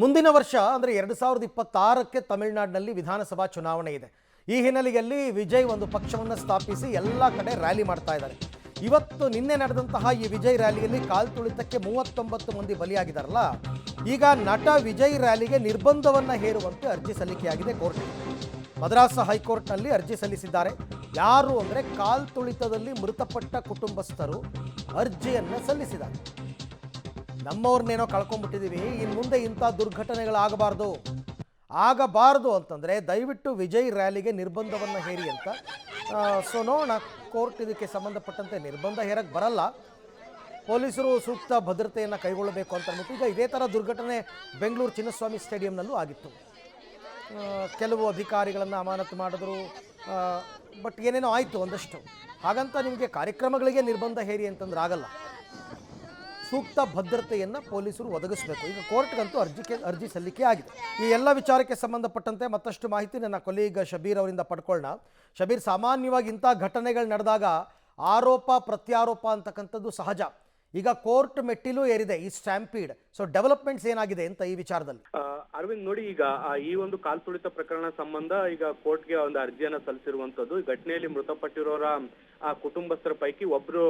ಮುಂದಿನ ವರ್ಷ ಅಂದರೆ ಎರಡು ಸಾವಿರದ ಇಪ್ಪತ್ತಾರಕ್ಕೆ ತಮಿಳುನಾಡಿನಲ್ಲಿ ವಿಧಾನಸಭಾ ಚುನಾವಣೆ ಇದೆ. ಈ ಹಿನ್ನೆಲೆಯಲ್ಲಿ ವಿಜಯ್ ಒಂದು ಪಕ್ಷವನ್ನು ಸ್ಥಾಪಿಸಿ ಎಲ್ಲ ಕಡೆ ರ್ಯಾಲಿ ಮಾಡ್ತಾ ಇದ್ದಾರೆ. ಇವತ್ತು ನಿನ್ನೆ ನಡೆದಂತಹ ಈ ವಿಜಯ್ ರ್ಯಾಲಿಯಲ್ಲಿ ಕಾಲ್ ತುಳಿತಕ್ಕೆ ಮೂವತ್ತೊಂಬತ್ತು ಮಂದಿ ಬಲಿಯಾಗಿದ್ದಾರಲ್ಲ, ಈಗ ನಟ ವಿಜಯ್ ರ್ಯಾಲಿಗೆ ನಿರ್ಬಂಧವನ್ನು ಹೇರುವಂತೆ ಅರ್ಜಿ ಸಲ್ಲಿಕೆಯಾಗಿದೆ ಕೋರ್ಟ್. ಮದ್ರಾಸ್ ಹೈಕೋರ್ಟ್ನಲ್ಲಿ ಅರ್ಜಿ ಸಲ್ಲಿಸಿದ್ದಾರೆ. ಯಾರು ಅಂದರೆ ಕಾಲ್ ತುಳಿತದಲ್ಲಿ ಮೃತಪಟ್ಟ ಕುಟುಂಬಸ್ಥರು ಅರ್ಜಿಯನ್ನು ಸಲ್ಲಿಸಿದ್ದಾರೆ. ನಮ್ಮವ್ರನ್ನೇನೋ ಕಳ್ಕೊಂಡ್ಬಿಟ್ಟಿದ್ದೀವಿ ಇನ್ನು ಮುಂದೆ ಇಂಥ ದುರ್ಘಟನೆಗಳಾಗಬಾರ್ದು. ಆಗಬಾರ್ದು ಅಂತಂದರೆ ದಯವಿಟ್ಟು ವಿಜಯ್ ರ್ಯಾಲಿಗೆ ನಿರ್ಬಂಧವನ್ನು ಹೇರಿ ಅಂತ. ಸೊ ನೋಡೋಣ, ಕೋರ್ಟ್ ಇದಕ್ಕೆ ಸಂಬಂಧಪಟ್ಟಂತೆ ನಿರ್ಬಂಧ ಹೇರಕ್ಕೆ ಬರಲ್ಲ. ಪೊಲೀಸರು ಸೂಕ್ತ ಭದ್ರತೆಯನ್ನು ಕೈಗೊಳ್ಳಬೇಕು ಅಂತ ಅಂದ್ಬಿಟ್ಟು ಈಗ ಇದೇ ಥರ ದುರ್ಘಟನೆ ಬೆಂಗಳೂರು ಚಿನ್ನಸ್ವಾಮಿ ಸ್ಟೇಡಿಯಂನಲ್ಲೂ ಆಗಿತ್ತು. ಕೆಲವು ಅಧಿಕಾರಿಗಳನ್ನು ಅಮಾನತು ಮಾಡಿದ್ರು. ಬಟ್ ಏನೇನೋ ಆಯಿತು ಒಂದಷ್ಟು. ಹಾಗಂತ ನಿಮಗೆ ಕಾರ್ಯಕ್ರಮಗಳಿಗೆ ನಿರ್ಬಂಧ ಹೇರಿ ಅಂತಂದ್ರೆ ಆಗಲ್ಲ. ಸೂಕ್ತ ಭದ್ರತೆಯನ್ನು ಪೊಲೀಸರು ಒದಗಿಸಬೇಕು. ಈಗ ಕೋರ್ಟ್ಗಂತೂ ಅರ್ಜಿಗೆ ಅರ್ಜಿ ಸಲ್ಲಿಕೆ ಆಗಿದೆ. ಈ ಎಲ್ಲ ವಿಚಾರಕ್ಕೆ ಸಂಬಂಧಪಟ್ಟಂತೆ ಮತ್ತಷ್ಟು ಮಾಹಿತಿ ನನ್ನ ಕೊಲೀಗ ಶಬೀರ್ ಅವರಿಂದ ಪಡ್ಕೊಳ್ಳೋಣ ಶಬೀರ್, ಸಾಮಾನ್ಯವಾಗಿ ಇಂಥ ಘಟನೆಗಳು ನಡೆದಾಗ ಆರೋಪ, ಪ್ರತ್ಯಾರೋಪ ಅಂತಕ್ಕಂಥದ್ದು ಸಹಜ. ಈಗ ಕೋರ್ಟ್ ಮೆಟ್ಟಿಲು ಏರಿದೆ, ಈ ಸ್ಟ್ಯಾಂಪೀಡ್. ಸೊ ಡೆವಲಪ್ಮೆಂಟ್ಸ್ ಏನಾಗಿದೆ ಅಂತ ಈ ವಿಚಾರದಲ್ಲಿ? ಅರವಿಂದ್, ನೋಡಿ ಈಗ ಈ ಒಂದು ಕಾಲ್ ತುಳಿತ ಪ್ರಕರಣ ಸಂಬಂಧ ಈಗ ಕೋರ್ಟ್ಗೆ ಒಂದು ಅರ್ಜಿಯನ್ನ ಸಲ್ಲಿಸಿರುವಂತದ್ದು ಘಟನೆಯಲ್ಲಿ ಮೃತಪಟ್ಟಿರೋರ, ಆ, ಕುಟುಂಬಸ್ಥರ ಪೈಕಿ ಒಬ್ರು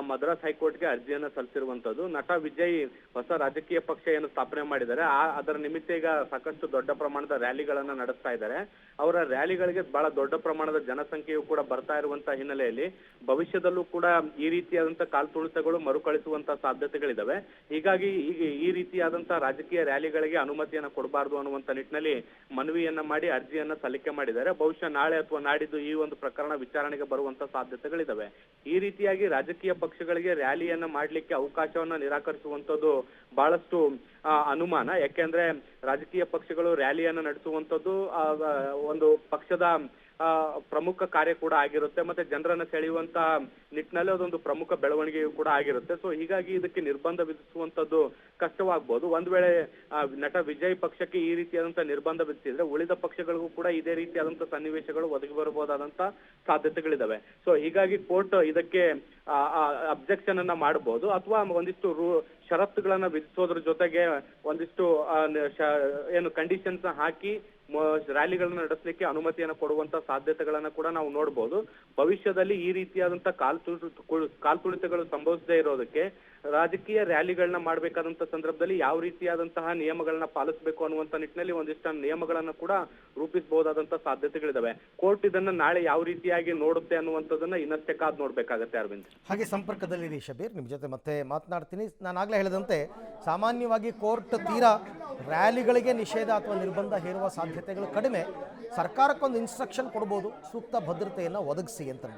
ಮದ್ರಾಸ್ ಹೈಕೋರ್ಟ್ಗೆ ಅರ್ಜಿಯನ್ನ ಸಲ್ಲಿಸಿರುವಂತದ್ದು ನಟ ವಿಜಯ್ ಹೊಸ ರಾಜಕೀಯ ಪಕ್ಷ ಏನು ಸ್ಥಾಪನೆ ಮಾಡಿದ್ದಾರೆ. ಆ, ಅದರ ನಿಮಿತ್ತ ಈಗ ಸಾಕಷ್ಟು ದೊಡ್ಡ ಪ್ರಮಾಣದ ರ್ಯಾಲಿಗಳನ್ನ ನಡೆಸ್ತಾ ಇದ್ದಾರೆ. ಅವರ ರ್ಯಾಲಿಗಳಿಗೆ ಬಹಳ ದೊಡ್ಡ ಪ್ರಮಾಣದ ಜನಸಂಖ್ಯೆಯು ಕೂಡ ಬರ್ತಾ ಇರುವಂತ ಹಿನ್ನೆಲೆಯಲ್ಲಿ ಭವಿಷ್ಯದಲ್ಲೂ ಕೂಡ ಈ ರೀತಿಯಾದಂತಹ ಕಾಲ್ ತುಳಿತಗಳು ಮರುಕಳಿಸುವಂತ ಸಾಧ್ಯತೆಗಳಿದಾವೆ. ಹೀಗಾಗಿ ಈ ರೀತಿಯಾದಂತಹ ರಾಜಕೀಯ ರ್ಯಾಲಿಗಳಿಗೆ ಅನುಮತಿಯನ್ನ ಕೊಡಬಾರದು ಅನ್ನುವಂತ ನಿಟ್ಟಿನಲ್ಲಿ ಮನವಿಯನ್ನ ಮಾಡಿ ಅರ್ಜಿಯನ್ನ ಸಲ್ಲಿಕೆ ಮಾಡಿದ್ದಾರೆ. ಬಹುಶಃ ನಾಳೆ ಅಥವಾ ನಾಡಿದ್ದು ಈ ಒಂದು ಪ್ರಕರಣ ವಿಚಾರಣೆಗೆ ಬರುವಂತ ಸಾಧ್ಯತೆಗಳಿದಾವೆ. ಈ ರೀತಿಯಾಗಿ ರಾಜಕೀಯ ಪಕ್ಷಗಳಿಗೆ ರ್ಯಾಲಿಯನ್ನ ಮಾಡ್ಲಿಕ್ಕೆ ಅವಕಾಶವನ್ನ ನಿರಾಕರಿಸುವಂತದ್ದು ಬಹಳಷ್ಟು ಅನುಮಾನ. ಯಾಕೆಂದ್ರೆ ರಾಜಕೀಯ ಪಕ್ಷಗಳು ರ್ಯಾಲಿಯನ್ನ ನಡೆಸುವಂತದ್ದು ಒಂದು ಪಕ್ಷದ ಪ್ರಮುಖ ಕಾರ್ಯ ಕೂಡ ಆಗಿರುತ್ತೆ ಮತ್ತೆ ಜನರನ್ನ ಸೆಳೆಯುವಂತ ನಿಟ್ಟಿನಲ್ಲಿ ಅದೊಂದು ಪ್ರಮುಖ ಬೆಳವಣಿಗೆ ಕೂಡ ಆಗಿರುತ್ತೆ. ಸೊ ಹೀಗಾಗಿ ಇದಕ್ಕೆ ನಿರ್ಬಂಧ ವಿಧಿಸುವಂತದ್ದು ಕಷ್ಟವಾಗ್ಬೋದು. ಒಂದ್ ವೇಳೆ ಆ, ನಟ ವಿಜಯ್ ಪಕ್ಷಕ್ಕೆ ಈ ರೀತಿಯಾದಂತ ನಿರ್ಬಂಧ ವಿಧಿಸಿದ್ರೆ ಉಳಿದ ಪಕ್ಷಗಳಿಗೂ ಕೂಡ ಇದೇ ರೀತಿಯಾದಂತ ಸನ್ನಿವೇಶಗಳು ಒದಗಿ ಬರಬಹುದಾದಂತ ಸಾಧ್ಯತೆಗಳಿದಾವೆ. ಸೊ ಹೀಗಾಗಿ ಕೋರ್ಟ್ ಇದಕ್ಕೆ ಅಬ್ಜೆಕ್ಷನ್ ಅನ್ನ ಮಾಡಬಹುದು ಅಥವಾ ಒಂದಿಷ್ಟು ರೂ ಷರತ್ತುಗಳನ್ನ ವಿಧಿಸೋದ್ರ ಜೊತೆಗೆ ಒಂದಿಷ್ಟು ಆ, ಏನು ಕಂಡೀಷನ್ಸ್ ಹಾಕಿ ರ್ಯಾಲಿಗಳನ್ನ ನಡೆಸಲಿಕ್ಕೆ ಅನುಮತಿಯನ್ನ ಕೊಡುವಂತ ಸಾಧ್ಯತೆಗಳನ್ನ ಕೂಡ ನಾವು ನೋಡಬಹುದು ಭವಿಷ್ಯದಲ್ಲಿ ಈ ರೀತಿಯಾದಂತ ಕಾಲ್ ತುಳಿತ ಕಾಲ್ ತುಳಿತಗಳು ಸಂಭವಿಸದೇ ಇರೋದಕ್ಕೆ ರಾಜಕೀಯ ರ್ಯಾಲಿಗಳನ್ನ ಮಾಡಬೇಕಾದಂತ ಸಂದರ್ಭದಲ್ಲಿ ಯಾವ ರೀತಿಯಾದಂತಹ ನಿಯಮಗಳನ್ನ ಪಾಲಿಸಬೇಕು ಅನ್ನುವಂತ ನಿಟ್ಟಿನಲ್ಲಿ ಒಂದಿಷ್ಟು ನಿಯಮಗಳನ್ನ ಕೂಡ ರೂಪಿಸಬಹುದಾದಂತ ಸಾಧ್ಯತೆಗಳಿದಾವೆ. ಕೋರ್ಟ್ ಇದನ್ನ ನಾಳೆ ಯಾವ ರೀತಿಯಾಗಿ ನೋಡುತ್ತೆ ಅನ್ನುವಂಥದ್ದನ್ನ ಇನ್ನಷ್ಟೇ ಕಾದ್ ನೋಡ್ಬೇಕಾಗತ್ತೆ ಅರವಿಂದ್. ಹಾಗೆ ಸಂಪರ್ಕದಲ್ಲಿ ಶಬೀರ್, ನಿಮ್ ಜೊತೆ ಮತ್ತೆ ಮಾತನಾಡ್ತೀನಿ. ನಾನು ಆಗ್ಲೇ ಹೇಳಿದಂತೆ, ಸಾಮಾನ್ಯವಾಗಿ ಕೋರ್ಟ್ ತೀರಾ ರ್ಯಾಲಿಗಳಿಗೆ ನಿಷೇಧ ಅಥವಾ ನಿರ್ಬಂಧ ಹೇರುವ ಸಾಧ್ಯತೆಗಳು ಕಡಿಮೆ ಸರ್ಕಾರಕ್ಕೊಂದು ಇನ್ಸ್ಟ್ರಕ್ಷನ್ ಕೊಡ್ಬೋದು ಸೂಕ್ತ ಭದ್ರತೆಯನ್ನು ಒದಗಿಸಿ ಅಂತ